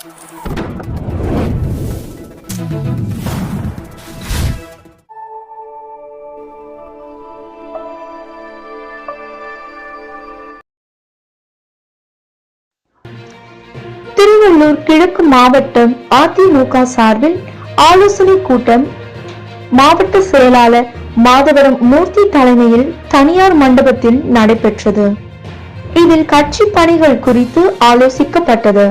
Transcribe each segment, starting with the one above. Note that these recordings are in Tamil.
திருவள்ளூர் கிழக்கு மாவட்டம் அதிமுக சார்பில் ஆலோசனை கூட்டம். மாவட்ட செயலாளர் மாதவரம் மூர்த்தி தலைமையில் தனியார் மண்டபத்தில் நடைபெற்றது. இதில் கட்சி பணிகள் குறித்து ஆலோசிக்கப்பட்டது.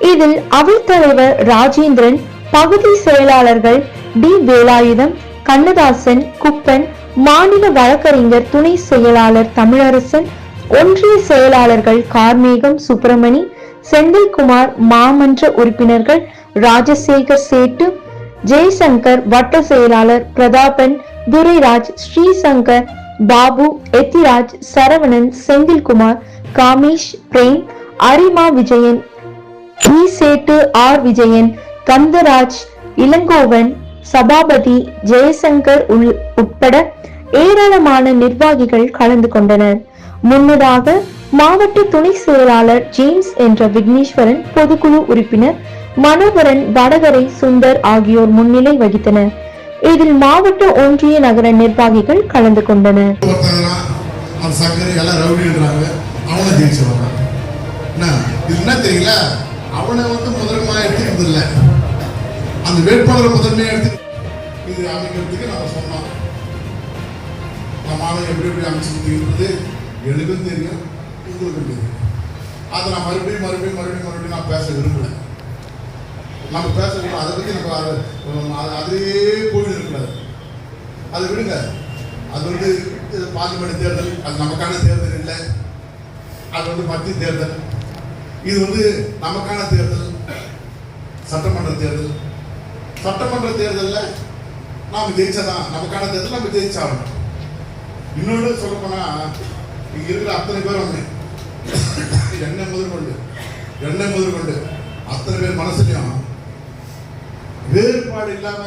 இதில் அவைத்தலைவர் ராஜேந்திரன் பகுதி செயலாளர்கள் டி. வேலாயுதம் கண்ணதாசன் குப்பன் மாநில வழக்கறிஞர் துணை செயலாளர் தமிழரசன் ஒன்றிய செயலாளர்கள் கார்மேகம் சுப்பிரமணி செந்தில்குமார் மாமன்ற உறுப்பினர்கள் ராஜசேகர் சேட்டு ஜெய்சங்கர் வட்ட செயலாளர் பிரதாபன் துரைராஜ் ஸ்ரீசங்கர் பாபு எத்திராஜ் சரவணன் செந்தில்குமார் காமேஷ் பிரேம் அரிமா விஜயன் வி சேட்டு ஆர் விஜயன் கந்தராஜ் இளங்கோவன் சபாபதி ஜெயசங்கர் உட்பட ஏராளமான நிர்வாகிகள் கலந்து கொண்டனர். முன்னதாக மாவட்ட துணை செயலாளர் ஜேம்ஸ் என்ற விக்னேஸ்வரன் பொதுக்குழு உறுப்பினர் மனோகரன் வடகரை சுந்தர் ஆகியோர் முன்னிலை வகித்தனர். இதில் மாவட்ட ஒன்றிய நகர நிர்வாகிகள் கலந்து கொண்டனர். என்ன? தெரியல அவனை வந்து முதன்மையாக எடுத்துக்கிறது இல்லை அந்த வேட்பாளரை முதன்மையாக எடுத்து இது அமைக்கிறதுக்கு நம்ம சொன்னோம். நம்ம ஆளை எப்படி எப்படி அமைச்சுக்கிறது எனக்கும் தெரியும் உங்களுக்கும் தெரியும். அதை நான் மறுபடியும் மறுபடியும் மறுபடியும் மறுபடியும் நான் பேச விரும்பல. நம்ம பேச விரும்பல. அதை பற்றி நம்ம அதை அது- அதே போயிட்டு இருக்கக்கூடாது அது விடுங்க. அது வந்து இது பார்லிமெண்ட் தேர்தல் அது நமக்கான தேர்தல் இல்லை. அது வந்து மத்திய தேர்தல். இது வந்து நமக்கான தேர்தல் சட்டமன்ற தேர்தல். சட்டமன்ற தேர்தலில் நாம் ஜெயிச்சதான். நமக்கான தேர்தல் நம்ம ஜெயிச்சாகணும். இன்னொன்று சொல்ல இங்கே இருக்கிற அத்தனை பேர் வந்து எண்ணெய் முதற்கொண்டு எண்ணெய் முதற்கொண்டு அத்தனை பேர் மனசுலையும் வேறுபாடு இல்லாம